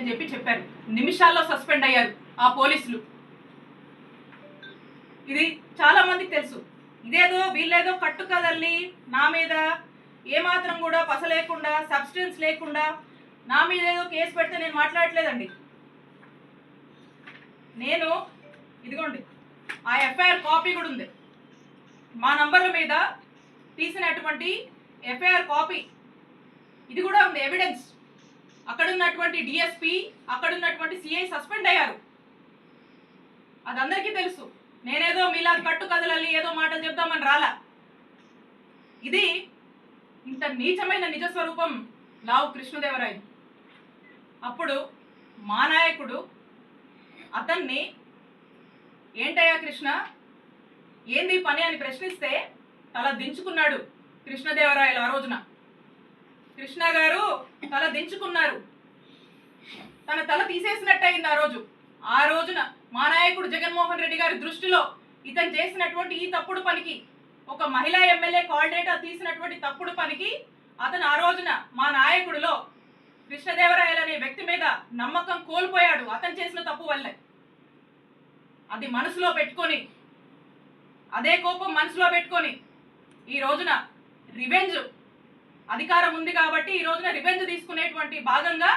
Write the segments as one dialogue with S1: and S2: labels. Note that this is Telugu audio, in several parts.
S1: అని చెప్పి చెప్పారు. నిమిషాల్లో సస్పెండ్ అయ్యారు ఆ పోలీసులు. ఇది చాలా మందికి తెలుసు. ఇదేదో వీళ్ళేదో కట్టు కదల్లి నా మీద ఏమాత్రం కూడా పస లేకుండా సబ్స్టెన్స్ లేకుండా నా మీద ఏదో కేసు పెడితే నేను మాట్లాడట్లేదండి. నేను ఇదిగోండి ఆ ఎఫ్ఐఆర్ కాపీ కూడా ఉంది. మా నంబర్ల మీద తీసినటువంటి ఎఫ్ఐఆర్ కాపీ. ఇది కూడా ఉంది ఎవిడెన్స్ అక్కడ ఉన్నటువంటి డిఎస్పి అక్కడ ఉన్నటువంటి సిఐ సస్పెండ్ అయ్యారు. అది అందరికీ తెలుసు. నేనేదో మీలా కట్టు కదలల్లి ఏదో మాటలు చెప్దామని రాలా. ఇది ఇంత నీచమైన నిజ స్వరూపం లావు కృష్ణదేవరాయలు అప్పుడు మా నాయకుడు అతన్ని ఏంటయ్యా కృష్ణ? ఏంది పని? అని ప్రశ్నిస్తే తల దించుకున్నాడు కృష్ణదేవరాయలు ఆ రోజున. కృష్ణ గారు తల దించుకున్నారు. తన తల తీసేసినట్టయింది ఆ రోజు. ఆ రోజున మా నాయకుడు జగన్మోహన్ రెడ్డి గారి దృష్టిలో ఇతను చేసినటువంటి ఈ తప్పుడు పనికి ఒక మహిళా ఎమ్మెల్యే కాల్డేటా తీసినటువంటి తప్పుడు పనికి అతను ఆ రోజున మా నాయకుడిలో కృష్ణదేవరాయలు అనే వ్యక్తి మీద నమ్మకం కోల్పోయాడు. అతను చేసిన తప్పు వల్లే. అది మనసులో పెట్టుకొని అదే కోపం మనసులో పెట్టుకొని ఈ రోజున రివెంజ్ అధికారం ఉంది కాబట్టి ఈ రోజున రివెంజ్ తీసుకునేటువంటి భాగంగా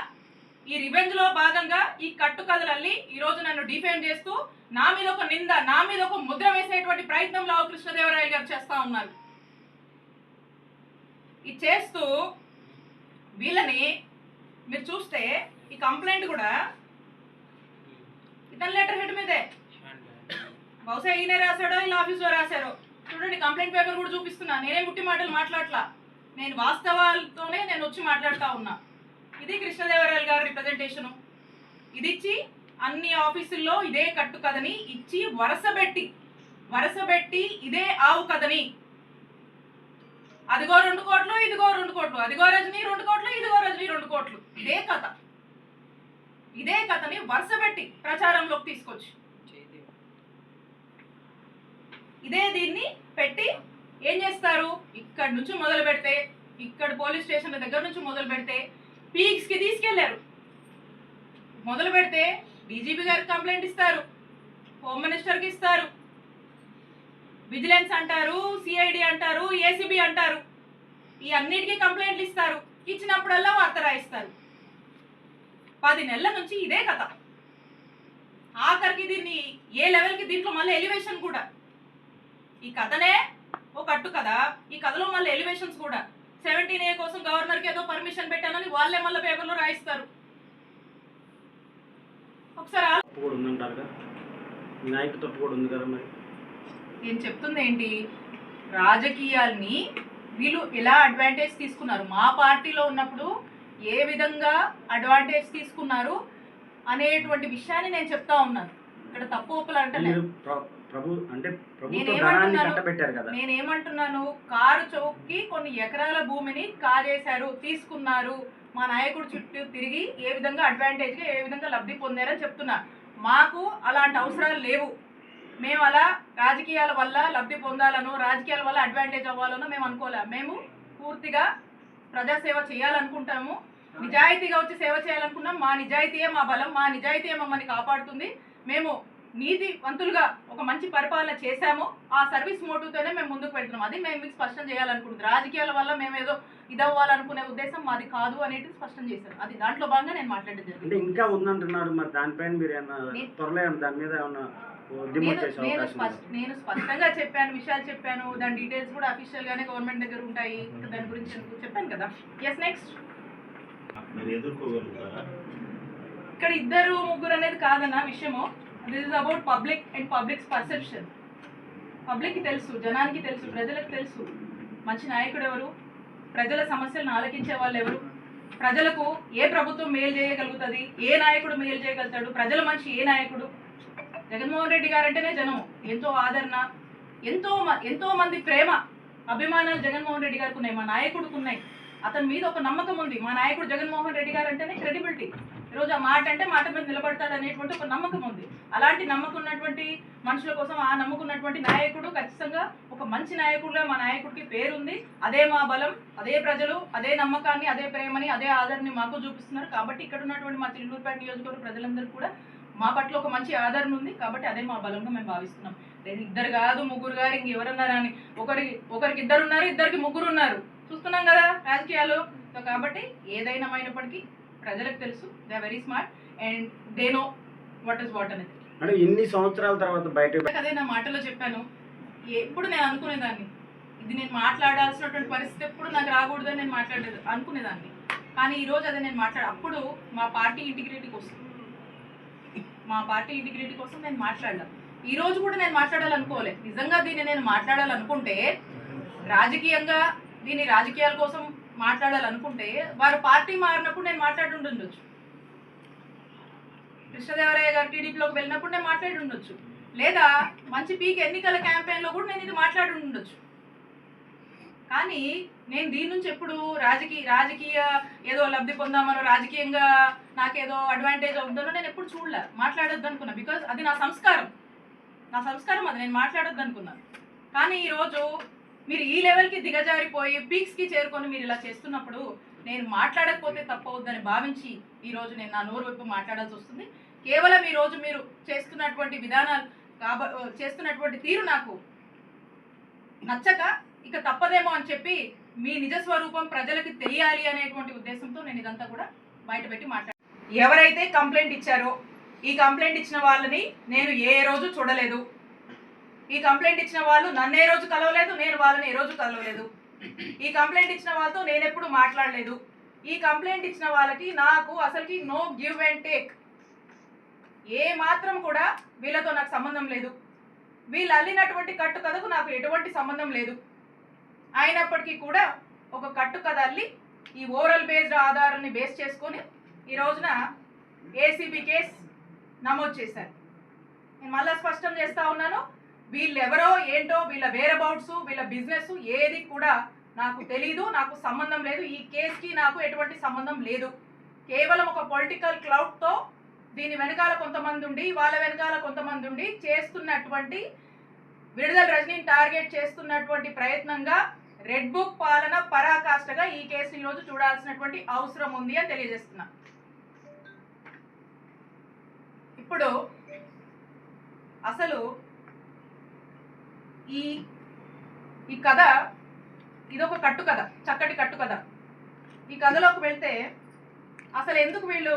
S1: ఈ రివెంజ్లో భాగంగా ఈ కట్టుకథలల్లి ఈ రోజు నన్ను డిఫేమ్ చేస్తూ నా మీద ఒక నింద నా మీద ఒక ముద్ర వేసేటువంటి ప్రయత్నం లావు కృష్ణదేవరాయలు గారు చేస్తా ఉన్నారు. ఇది చేస్తూ వీళ్ళని మీరు చూస్తే ఈ కంప్లైంట్ కూడా ఇతని లెటర్ హెడ్ మీదే. బహుశా ఈయనే రాశాడో ఇలా ఆఫీస్లో రాశారో. చూడండి కంప్లైంట్ పేపర్ కూడా చూపిస్తున్నా. నేనే ముట్టి మాటలు మాట్లాడలా నేను వాస్తవాలతోనే నేను వచ్చి మాట్లాడుతూ ఉన్నా. ఇది కృష్ణదేవరాయలు గారి రిప్రజెంటేషను ఇది ఇచ్చి అన్ని ఆఫీసుల్లో ఇదే కట్టు కథని ఇచ్చి వరసబెట్టి వరసబెట్టి ఇదే ఆవు కథని. అదిగో రెండు కోట్లు ఇదిగో రెండు కోట్లు అదిగో రజనీ రెండు కోట్లు ఇదిగో రజనీ రెండు కోట్లు. ఇదే కథ. ఇదే కథని వరుసపెట్టి ప్రచారంలోకి తీసుకొచ్చి. ఇదే దీన్ని పెట్టి ఏం చేస్తారు? ఇక్కడ నుంచి మొదలు పెడితే ఇక్కడ పోలీస్ స్టేషన్ల దగ్గర నుంచి మొదలు పెడితే పీక్స్కి తీసుకెళ్ళారు. మొదలు పెడితే డీజీపీ గారికి కంప్లైంట్ ఇస్తారు. హోమ్ మినిస్టర్కి ఇస్తారు. విజిలెన్స్ అంటారు సిఐడి అంటారు ఏసీబీ అంటారు. ఈ అన్నిటికీ కంప్లైంట్లు ఇస్తారు. ఇచ్చినప్పుడల్లా వార్త రాయిస్తారు. పది నెలల నుంచి ఇదే కథ. ఆఖరికి దీన్ని ఏ లెవెల్కి దీంట్లో మళ్ళీ ఎలివేషన్ కూడా. ఈ కథనే ఓ కట్టు కదా? ఈ కథలో మళ్ళీ ఎలివేషన్స్ కూడా. సెవెంటీన్ ఏ కోసం గవర్నర్కి ఏదో పర్మిషన్ పెట్టానని వాళ్ళే మళ్ళీ పేపర్లో రాయిస్తారు. ఒకసారి ఆలో-
S2: తప్పు కూడా ఉందంటారుగా? మీ నాయకు తప్పు కూడా ఉంది కదా మరి?
S1: నేను చెప్తుంది ఏంటి రాజకీయాల్ని వీళ్ళు ఎలా అడ్వాంటేజ్ తీసుకున్నారు? మా పార్టీలో ఉన్నప్పుడు ఏ విధంగా అడ్వాంటేజ్ తీసుకున్నారు అనేటువంటి విషయాన్ని నేను చెప్తా ఉన్నాను. ఇక్కడ తప్పు ఒప్పులు అంటే
S2: ప్రభు అంటే ప్రభుత్వ? ధనాన్ని కట్టబెట్టారు కదా.
S1: నేనేమంటున్నాను? కారు చౌక్కి కొన్ని ఎకరాల భూమిని కాజేశారు తీసుకున్నారు. మా నాయకుడు చుట్టూ తిరిగి ఏ విధంగా అడ్వాంటేజ్గా ఏ విధంగా లబ్ధి పొందారని చెప్తున్నా. మాకు అలాంటి అవసరాలు లేవు. మేము అలా రాజకీయాల వల్ల లబ్ధి పొందాలనో రాజకీయాల వల్ల అడ్వాంటేజ్ అవ్వాలనో మేము అనుకోలే. మేము పూర్తిగా ప్రజాసేవ చేయాలనుకుంటాము. నిజాయితీగా వచ్చి సేవ చేయాలనుకున్నాం. మా నిజాయితీయే మా బలం మా నిజాయితీయే మమ్మల్ని కాపాడుతుంది. మేము నీతివంతులుగా ఒక మంచి పరిపాలన చేశాము ఆ సర్వీస్ మోటివ్తోనే మేము ముందుకు వెళ్తున్నాం. అది మేము మీకు స్పష్టం చేయాలనుకుంటున్నాం. రాజకీయాల వల్ల మేము ఏదో ఇదవ్వాలనుకునే ఉద్దేశం మాది కాదు అనేది స్పష్టం చేశాను అది దాంట్లో భాగంగా నేను మాట్లాడడం
S2: అంటే
S1: జరిగింది
S2: ఇంకా ఉందంటున్నారు మరి దానిపైన మీరు త్వరలో దాని మీద ఏమన్నా
S1: నేను నేను
S2: అవకాశం
S1: స్పష్ట- నేను స్పష్టంగా చెప్పాను విషయాలు చెప్పాను. దాని డీటెయిల్స్ కూడా అఫీషియల్ గానే గవర్నమెంట్ దగ్గర ఉంటాయి. దాని గురించి చెప్పాను కదా. ఎస్ నెక్స్ట్ ఇక్కడ ఇద్దరు ముగ్గురు అనేది కాదన్న విషయము. This is about public and publics perception పబ్లిక్కి తెలుసు జనానికి తెలుసు ప్రజలకు తెలుసు. మంచి నాయకుడు ఎవరు? ప్రజల సమస్యలను ఆలకించే వాళ్ళు ఎవరు? ప్రజలకు ఏ ప్రభుత్వం మేలు చేయగలుగుతుంది? ఏ నాయకుడు మేలు చేయగలుగుతాడు? ప్రజల మంచి ఏ నాయకుడు? జగన్మోహన్ రెడ్డి గారంటేనే జనం. ఎంతో ఆదరణ ఎంతో మ- ఎంతో మంది ప్రేమ అభిమానాలు జగన్మోహన్ రెడ్డి గారికి ఉన్నాయి. మా నాయకుడికి ఉన్నాయి. అతని మీద ఒక నమ్మకం ఉంది. మా నాయకుడు జగన్మోహన్ రెడ్డి గారు అంటేనే క్రెడిబిలిటీ ఈరోజు ఆ మాట అంటే మాట మీద నిలబడతాడు అనేటువంటి ఒక నమ్మకం ఉంది. అలాంటి నమ్మకం ఉన్నటువంటి మనుషుల కోసం ఆ నమ్ముకున్నటువంటి నాయకుడు ఖచ్చితంగా ఒక మంచి నాయకుడుగా మా నాయకుడికి పేరుంది. అదే మా బలం అదే ప్రజలు అదే నమ్మకాన్ని అదే ప్రేమని అదే ఆదరణని మాకు చూపిస్తున్నారు. కాబట్టి ఇక్కడ ఉన్నటువంటి మా చిల్లూరుపేట నియోజకవర్గ ప్రజలందరూ కూడా మా పట్ల ఒక మంచి ఆదరణ ఉంది. కాబట్టి అదే మా బలంగా మేము భావిస్తున్నాం. లేదు ఇద్దరు కాదు ముగ్గురు గారు ఇంక ఎవరన్నారా అని. ఒకరికి ఒకరికి ఇద్దరు ఉన్నారు ఇద్దరికి ముగ్గురు ఉన్నారు. చూస్తున్నాం కదా రాజకీయాలు. సో కాబట్టి ఏదైనా అయినప్పటికీ ప్రజలకు తెలుసు. They very smart and they know what is what అనేది.
S2: అంటే ఇన్ని సంవత్సరాల తర్వాత బయట
S1: అదే నా మాటలో చెప్పాను. ఎప్పుడు నేను అనుకునేదాన్ని. ఇది నేను మాట్లాడాల్సినటువంటి పరిస్థితి ఎప్పుడు నాకు రాకూడదని నేను మాట్లాడేది అనుకునేదాన్ని. కానీ ఈ రోజు అదే నేను మాట్లాడ అప్పుడు మా పార్టీ ఇంటిగ్రిటీ కోసం మా పార్టీ ఇంటిగ్రిటీ కోసం నేను మాట్లాడలా. ఈ రోజు కూడా నేను మాట్లాడాలనుకోలే. నిజంగా దీన్ని నేను మాట్లాడాలనుకుంటే రాజకీయంగా దీన్ని రాజకీయాల కోసం మాట్లాడాలనుకుంటే వారు పార్టీ మారినప్పుడు నేను మాట్లాడి ఉండొచ్చు. కృష్ణదేవరాయ గారు టీడీపీలోకి వెళ్ళినప్పుడు నేను మాట్లాడి ఉండొచ్చు. లేదా మంచి పీక్ ఎన్నికల క్యాంపెయిన్లో కూడా నేను ఇది మాట్లాడి ఉండొచ్చు. కానీ నేను దీని నుంచి ఎప్పుడు రాజకీయ రాజకీయ ఏదో లబ్ధి పొందామనో రాజకీయంగా నాకేదో అడ్వాంటేజ్ అవుతుందనో నేను ఎప్పుడు చూడలే. మాట్లాడొద్దు అనుకున్నా. బికాజ్ అది నా సంస్కారం. నా సంస్కారం అది. నేను మాట్లాడొద్దు అనుకున్నాను కానీ ఈరోజు మీరు ఈ లెవెల్కి దిగజారిపోయి పీక్స్కి చేరుకొని మీరు ఇలా చేస్తున్నప్పుడు నేను మాట్లాడకపోతే తప్పవద్దని భావించి ఈరోజు నేను నా నోరు వైపు మాట్లాడాల్సి వస్తుంది. కేవలం ఈరోజు మీరు చేస్తున్నటువంటి విధానాలు కాబ చేస్తున్నటువంటి తీరు నాకు నచ్చక ఇక తప్పదేమో అని చెప్పి మీ నిజ స్వరూపం ప్రజలకు తెలియాలి అనేటువంటి ఉద్దేశంతో నేను ఇదంతా కూడా బయట పెట్టి మాట్లాడాను ఎవరైతే కంప్లైంట్ ఇచ్చారో ఈ కంప్లైంట్ ఇచ్చిన వాళ్ళని నేను ఏ రోజు చూడలేదు. ఈ కంప్లైంట్ ఇచ్చిన వాళ్ళు నన్ను ఏ రోజు కలవలేదు నేను వాళ్ళని ఏ రోజు కలవలేదు. ఈ కంప్లైంట్ ఇచ్చిన వాళ్ళతో నేను ఎప్పుడు మాట్లాడలేదు. ఈ కంప్లైంట్ ఇచ్చిన వాళ్ళకి నాకు అసలుకి నో గివ్ అండ్ టేక్ ఏ మాత్రం కూడా వీళ్ళతో నాకు సంబంధం లేదు. వీళ్ళు అల్లినటువంటి కట్టు కథకు నాకు ఎటువంటి సంబంధం లేదు. అయినప్పటికీ కూడా ఒక కట్టు కథ అల్లి ఈ ఓరల్ బేస్డ్ ఆధారాన్ని బేస్ చేసుకొని ఈ రోజున ఏసీబీ కేస్ నమోదు చేశారు. నేను మళ్ళీ స్పష్టం చేస్తూ ఉన్నాను. వీళ్ళెవరో ఏంటో వీళ్ళ వేరబౌట్స్ వీళ్ళ బిజినెస్ ఏది కూడా నాకు తెలీదు నాకు సంబంధం లేదు. ఈ కేసుకి నాకు ఎటువంటి సంబంధం లేదు. కేవలం ఒక పొలిటికల్ క్లౌడ్తో దీని వెనకాల కొంతమంది ఉండి వాళ్ళ వెనకాల కొంతమంది ఉండి చేస్తున్నటువంటి విడుదల రజనీని టార్గెట్ చేస్తున్నటువంటి ప్రయత్నంగా రెడ్ బుక్ పాలన పరాకాష్ఠగా ఈ కేసు ఈరోజు రోజు చూడాల్సినటువంటి అవసరం ఉంది అని తెలియజేస్తున్నా. ఇప్పుడు అసలు ఈ ఈ కథ ఇదొక కట్టు కథ చక్కటి కట్టు కథ ఈ కథలోకి వెళ్తే అసలు ఎందుకు వీళ్ళు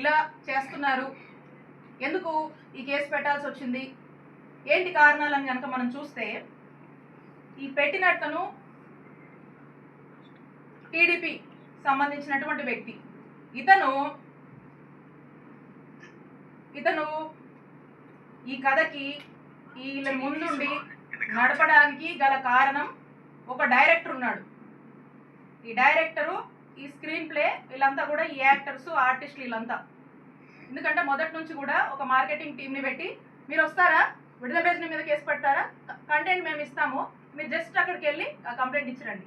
S1: ఇలా చేస్తున్నారు? ఎందుకు ఈ కేసు పెట్టాల్సి వచ్చింది? ఏంటి కారణాలని కనుక మనం చూస్తే ఈ పెట్టినట్టును టీడీపీ సంబంధించినటువంటి వ్యక్తి. ఇతను ఇతను ఈ కథకి వీళ్ళ ముందుండి నడపడానికి గల కారణం ఒక డైరెక్టర్ ఉన్నాడు. ఈ డైరెక్టరు ఈ స్క్రీన్ ప్లే వీళ్ళంతా కూడా ఈ యాక్టర్స్ ఆర్టిస్టులు వీళ్ళంతా. ఎందుకంటే మొదటి నుంచి కూడా ఒక మార్కెటింగ్ టీంని పెట్టి మీరు వస్తారా? విడుదల పేజీ మీద కేసు పెడతారా? కంటెంట్ మేము ఇస్తాము. మీరు జస్ట్ అక్కడికి వెళ్ళి ఆ కంప్లైంట్ ఇచ్చిరండి.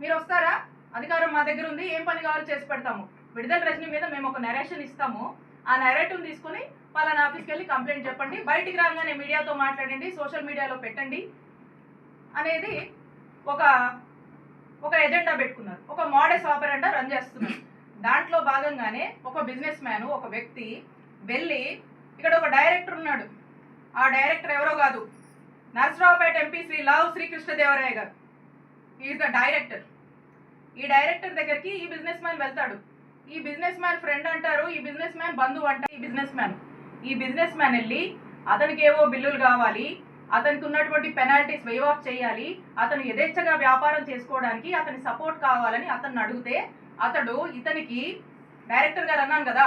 S1: మీరు వస్తారా? అధికారం మా దగ్గర ఉంది. ఏం పని కావాలో చేసి పెడతాము. విడుదల రజనీ మీద మేము ఒక నెరేషన్ ఇస్తాము. ఆ నెరేటివ్ తీసుకొని పలానా ఆఫీస్కి వెళ్ళి కంప్లైంట్ చెప్పండి బయటికి రాగానే మీడియాతో మాట్లాడండి సోషల్ మీడియాలో పెట్టండి అనేది ఒక ఒక ఎజెండా పెట్టుకున్నారు. ఒక మోడల్స్ ఆపరెండా రన్ చేస్తున్నారు. దాంట్లో భాగంగానే ఒక బిజినెస్ మ్యాన్ ఒక వ్యక్తి వెళ్ళి ఇక్కడ ఒక డైరెక్టర్ ఉన్నాడు. ఆ డైరెక్టర్ ఎవరో కాదు Narasaraopet MP Shri Lavu Srikrishnadevaraya garu. Is the director ఈ డైరెక్టర్ దగ్గరికి ఈ బిజినెస్ మ్యాన్ వెళ్తాడు. ఈ బిజినెస్ మ్యాన్ ఫ్రెండ్ అంట బిజినెస్ మ్యాన్ బంధువు అంటారు ఈ బిజినెస్ మ్యాన్ ఈ బిజినెస్ మ్యాన్ వెళ్ళి అతనికి ఏవో బిల్లులు కావాలి అతనికి ఉన్నటువంటి పెనాల్టీస్ వేవ్ ఆఫ్ చేయాలి అతను యథేచ్ఛగా వ్యాపారం చేసుకోవడానికి అతని సపోర్ట్ కావాలని అతను అడిగితే అతడు ఇతనికి డైరెక్టర్ గారు అన్నాను కదా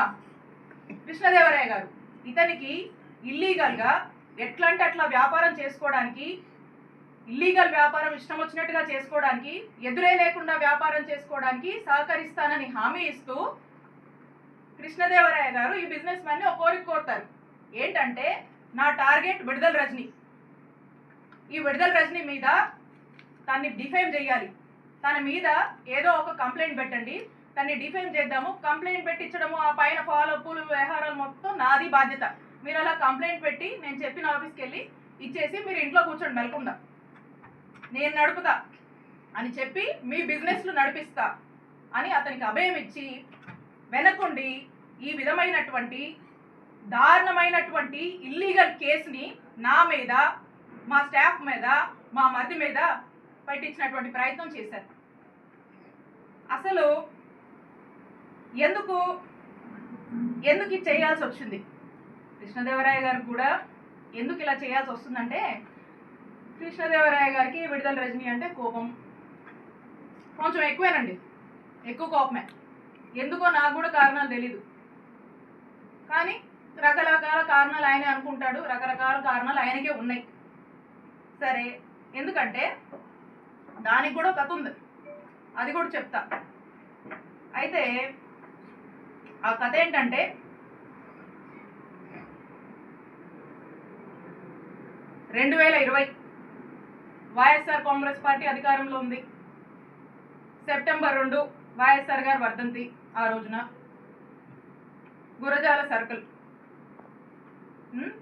S1: కృష్ణదేవరాయ గారు ఇతనికి ఇల్లీగల్గా ఎట్లా అంటే అట్లా వ్యాపారం చేసుకోవడానికి ఇల్లీగల్ వ్యాపారం ఇష్టం వచ్చినట్టుగా చేసుకోవడానికి ఎదురే లేకుండా వ్యాపారం చేసుకోవడానికి సహకరిస్తానని హామీ ఇస్తూ కృష్ణదేవరాయ గారు ఈ బిజినెస్ మ్యాన్ని ఒక కోరిక కోరుతారు. ఏంటంటే నా టార్గెట్ విడుదల రజని. ఈ విడుదల రజని మీద తన్ని డిఫైమ్ చేయాలి. తన మీద ఏదో ఒక కంప్లైంట్ పెట్టండి. దాన్ని డిఫైన్ చేద్దాము. కంప్లైంట్ పెట్టించడము ఆ పైన ఫాలోఅప్లు వ్యవహారాలు మొత్తం నాది బాధ్యత. మీరు అలా కంప్లైంట్ పెట్టి నేను చెప్పిన ఆఫీస్కి వెళ్ళి ఇచ్చేసి మీరు ఇంట్లో కూర్చోండి మెలకుండా నేను నడుపుతా అని చెప్పి మీ బిజినెస్లు నడిపిస్తా అని అతనికి అభయం ఇచ్చి వెనకుండి ఈ విధమైనటువంటి దారుణమైనటువంటి ఇల్లీగల్ కేసుని నా మీద మా స్టాఫ్ మీద మా మరిది మీద పెట్టించినటువంటి ప్రయత్నం చేశారు. అసలు ఎందుకు ఎందుకు ఇది చేయాల్సి వచ్చింది? కృష్ణదేవరాయ గారికి కూడా ఎందుకు ఇలా చేయాల్సి వస్తుందంటే కృష్ణదేవరాయ గారికి విడుదల రజనీ అంటే కోపం. కొంచెం ఎక్కువేనండి. ఎక్కువ కోపమే. ఎందుకో నాకు కూడా కారణాలు తెలీదు. కానీ రకరకాల కారణాలు ఆయనే అనుకుంటాడు రకరకాల కారణాలు ఆయనకే ఉన్నాయి. సరే ఎందుకంటే దానికి కూడా కథ ఉంది. అది కూడా చెప్తా. అయితే ఆ కథ ఏంటంటే రెండు వేల ఇరవై వైఎస్ఆర్ కాంగ్రెస్ పార్టీ అధికారంలో ఉంది. సెప్టెంబర్ రెండు వైఎస్ఆర్ గారు వర్ధంతి. ఆ రోజున గురజాల సర్కిల్. ఉమ్,